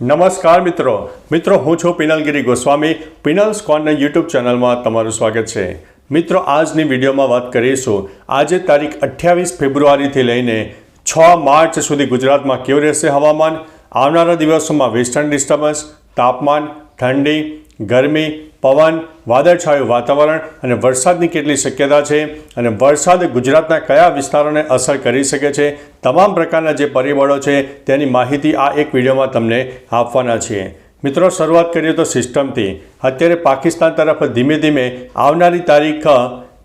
નમસ્કાર મિત્રો. મિત્રો, હું છું પિનલગીરી ગોસ્વામી. પિનલ્સ કોર્નર યુટ્યુબ ચેનલમાં તમારું સ્વાગત છે. મિત્રો, આજની વિડીયોમાં વાત કરીશું. આજે તારીખ અઠ્યાવીસ ફેબ્રુઆરીથી લઈને છ માર્ચ સુધી ગુજરાતમાં કેવું રહેશે હવામાન? આવનારા દિવસોમાં વેસ્ટર્ન ડિસ્ટર્બન્સ, તાપમાન, ઠંડી ગરમી, પવન, વાદળછાયું વાતાવરણ અને વરસાદની કેટલી શક્યતા છે અને વરસાદ ગુજરાતના કયા વિસ્તારોને અસર કરી શકે છે, તમામ પ્રકારના જે પરિબળો છે તેની માહિતી આ એક વિડીયોમાં તમને આપવાના છીએ. મિત્રો, શરૂઆત કરીએ તો સિસ્ટમથી. અત્યારે પાકિસ્તાન તરફ ધીમે ધીમે આવનારી તારીખ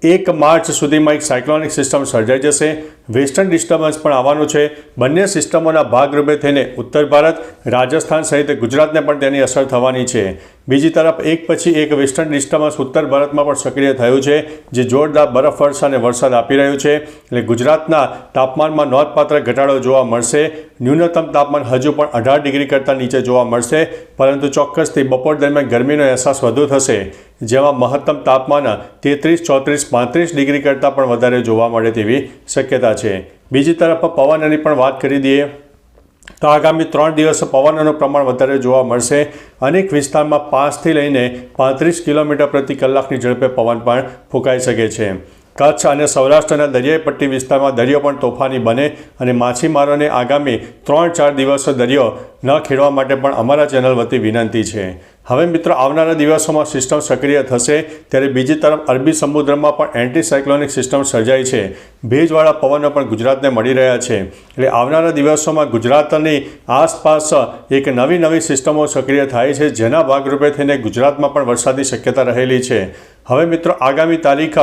એક માર્ચ સુધીમાં એક સાયક્લોનિક સિસ્ટમ સર્જાઈ જશે. વેસ્ટર્ન ડિસ્ટર્બન્સ પણ આવવાનું છે. બંને સિસ્ટમોના ભાગરૂપે થઈને ઉત્તર ભારત, રાજસ્થાન સહિત ગુજરાતને પણ તેની અસર થવાની છે. બીજી તરફ, એક પછી એક વેસ્ટર્ન ડિસ્ટર્બન્સ ઉત્તર ભારતમાં પણ સક્રિય થયું છે, જે જોરદાર બરફવર્ષા અને વરસાદ આપી રહ્યું છે. એટલે ગુજરાતના તાપમાનમાં નોંધપાત્ર ઘટાડો જોવા મળશે. ન્યૂનતમ તાપમાન હજુ પણ અઢાર ડિગ્રી કરતાં નીચે જોવા મળશે, પરંતુ ચોક્કસથી બપોર દરમિયાન ગરમીનો અહેસાસ વધુ થશે. જેમાં મહત્તમ તાપમાન તેત્રીસ, ચોત્રીસ, પાંત્રીસ ડિગ્રી કરતાં પણ વધારે જોવા મળે તેવી શક્યતા છે. બીજી તરફ પવનની પણ વાત કરી દઈએ તો આગામી ત્રણ દિવસ પવનનું પ્રમાણ વધારે જોવા મળશે. અનેક વિસ્તારમાં પાંચથી લઈને પાંત્રીસ કિલોમીટર પ્રતિ કલાકની ઝડપે પવન પણ ફૂંકાઈ શકે છે. કચ્છ અને સૌરાષ્ટ્રના દરિયાઈ પટ્ટી વિસ્તારમાં દરિયો પણ તોફાની બને અને માછીમારોને આગામી ત્રણ ચાર દિવસ દરિયો ન ખેડવા માટે પણ અમારા ચેનલ વતી વિનંતી છે. હવે મિત્રો, આવનારા દિવસોમાં સિસ્ટમ સક્રિય થશે ત્યારે બીજી તરફ અરબી સમુદ્રમાં પણ એન્ટી સાયક્લોનિક સિસ્ટમ સર્જાઈ છે. ભેજવાળા પવનો પણ ગુજરાતને મળી રહ્યા છે. એટલે આવનારા દિવસોમાં ગુજરાતની આસપાસ એક નવી નવી સિસ્ટમો સક્રિય થાય છે, જેના ભાગરૂપે થઈને ગુજરાતમાં પણ વરસાદની શક્યતા રહેલી છે. હવે મિત્રો, આગામી તારીખ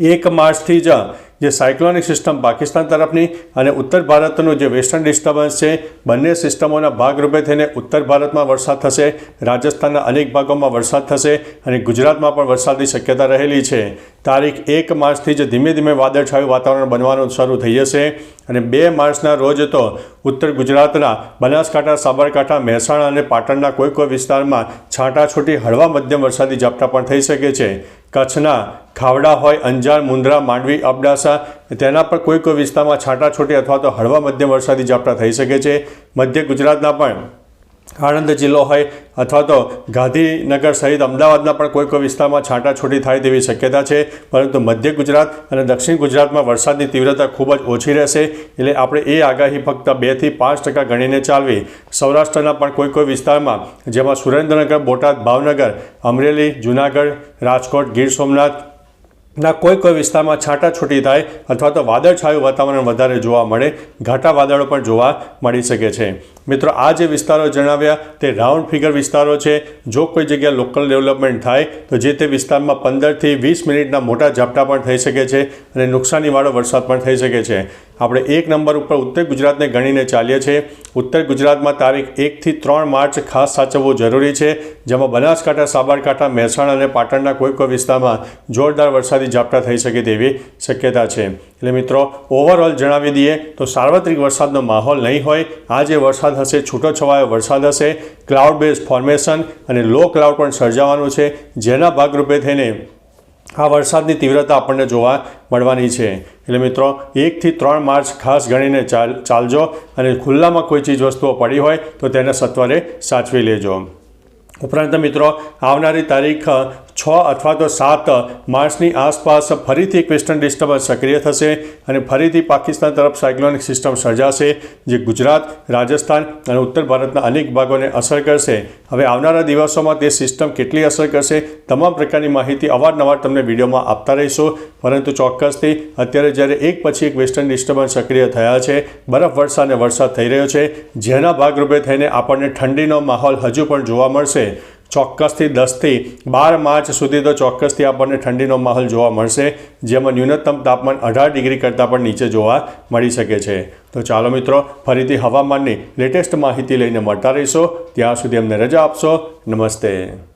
એક માર્ચથી જ જે સાયક્લોનિક સિસ્ટમ પાકિસ્તાન તરફની અને ઉત્તર ભારતનું જે વેસ્ટર્ન ડિસ્ટર્બન્સ છે, બંને સિસ્ટમોના ભાગરૂપે થઈને ઉત્તર ભારતમાં વરસાદ થશે, રાજસ્થાનના અનેક ભાગોમાં વરસાદ થશે અને ગુજરાતમાં પણ વરસાદની શક્યતા રહેલી છે. તારીખ એક માર્ચથી જ ધીમે ધીમે વાદળછાયું વાતાવરણ બનવાનું શરૂ થઈ જશે અને બે માર્ચના રોજ તો ઉત્તર ગુજરાતના બનાસકાંઠા, સાબરકાંઠા, મહેસાણા અને પાટણના કોઈ કોઈ વિસ્તારમાં છાંટાછૂટી હળવા મધ્યમ વરસાદી ઝાપટા પણ થઈ શકે છે. કચ્છના ખાવડા હોય, અંજાર, મુંદ્રા, માંડવી, અબડાસા તેના પર કોઈ કોઈ વિસ્તારમાં છાંટાછૂટી અથવા તો હળવા મધ્યમ વરસાદી ઝાપટા થઈ શકે છે. મધ્ય ગુજરાતના પણ આણંદ જિલ્લો હોય અથવા તો ગાંધીનગર સહિત અમદાવાદના પણ કોઈ કોઈ વિસ્તારમાં છાંટાછૂટી થાય તેવી શક્યતા છે. પરંતુ મધ્ય ગુજરાત અને દક્ષિણ ગુજરાતમાં વરસાદની તીવ્રતા ખૂબ જ ઓછી રહેશે. એટલે આપણે એ આગાહી ફક્ત બેથી પાંચ ટકા ગણીને ચાલવી. સૌરાષ્ટ્રના પણ કોઈ કોઈ વિસ્તારમાં, જેમાં સુરેન્દ્રનગર, બોટાદ, ભાવનગર, અમરેલી, જૂનાગઢ, રાજકોટ, ગીર સોમનાથ ના, કોઈ કોઈ વિસ્તારમાં છાંટાછૂટી થાય અથવા તો વાદળછાયું વાતાવરણ વધારે જોવા મળે, ઘાટા વાદળો પણ જોવા મળી શકે છે. મિત્રો, આ જે વિસ્તારો જણાવ્યા તે રાઉન્ડ ફિગર વિસ્તારો છે. જો કોઈ જગ્યાએ લોકલ ડેવલપમેન્ટ થાય, તો જે તે વિસ્તારમાં પંદરથી વીસ મિનિટના મોટા ઝાપટા પણ થઈ શકે છે અને નુકસાનીવાળો વરસાદ પણ થઈ શકે છે. આપણે એક નંબર ઉપર ઉત્તર ગુજરાતને ગણીને ચાલીએ છીએ. ઉત્તર ગુજરાતમાં તારીખ એકથી ત્રણ માર્ચ ખાસ સાચવવું જરૂરી છે. જેમાં બનાસકાંઠા, સાબરકાંઠા, મહેસાણા અને પાટણના કોઈ કોઈ વિસ્તારમાં જોરદાર વરસાદી ઝાપટા થઈ શકે તેવી શક્યતા છે. એટલે મિત્રો ઓવરઓલ જણાવી દઈએ તો સાર્વત્રિક વરસાદનો માહોલ નહીં હોય. આ જે વરસાદ હશે, છૂટોછવાયો વરસાદ હશે. ક્લાઉડ બેઝ ફોર્મેશન અને લો ક્લાઉડ પણ સર્જાવાનું છે. જેના ભાગરૂપે થઈને આ વરસાદની તીવ્રતા આપણને જોવા મળવાની છે. એટલે મિત્રો, એકથી ત્રણ માર્ચ ખાસ ગણીને ચાલ, ચાલજો અને ખુલ્લામાં કોઈ ચીજ વસ્તુઓ પડી હોય તો તેને સત્વરે સાચવી લેજો. ઉપરાંત મિત્રો, આવનારી તારીખ છ અથવા તો સાત માર્ચની આસપાસ ફરીથી એક વેસ્ટર્ન ડિસ્ટર્બન્સ સક્રિય થશે અને ફરીથી પાકિસ્તાન તરફ સાયક્લોનિક સિસ્ટમ સર્જાશે, જે ગુજરાત, રાજસ્થાન અને ઉત્તર ભારતના અનેક ભાગોને અસર કરશે. હવે આવનારા દિવસોમાં તે સિસ્ટમ કેટલી અસર કરશે, તમામ પ્રકારની માહિતી અવારનવાર તમને વિડીયોમાં આપતા રહીશું. પરંતુ ચોક્કસથી અત્યારે જ્યારે એક પછી એક વેસ્ટર્ન ડિસ્ટર્બન્સ સક્રિય થયા છે, બરફ વર્ષા અને વરસાદ થઈ રહ્યો છે, જેના ભાગરૂપે થઈને આપણને ઠંડીનો માહોલ હજુ પણ જોવા મળશે. ચોક્કસથી દસથી બાર માર્ચ સુધી તો ચોક્કસથી આપણને ઠંડીનો માહોલ જોવા મળશે, જેમાં ન્યૂનતમ તાપમાન અઢાર ડિગ્રી કરતાં પણ નીચે જોવા મળી શકે છે. તો ચાલો મિત્રો, ફરીથી હવામાનની લેટેસ્ટ માહિતી લઈને મળતા રહીશો. ત્યાં સુધી અમને રજા આપશો. નમસ્તે.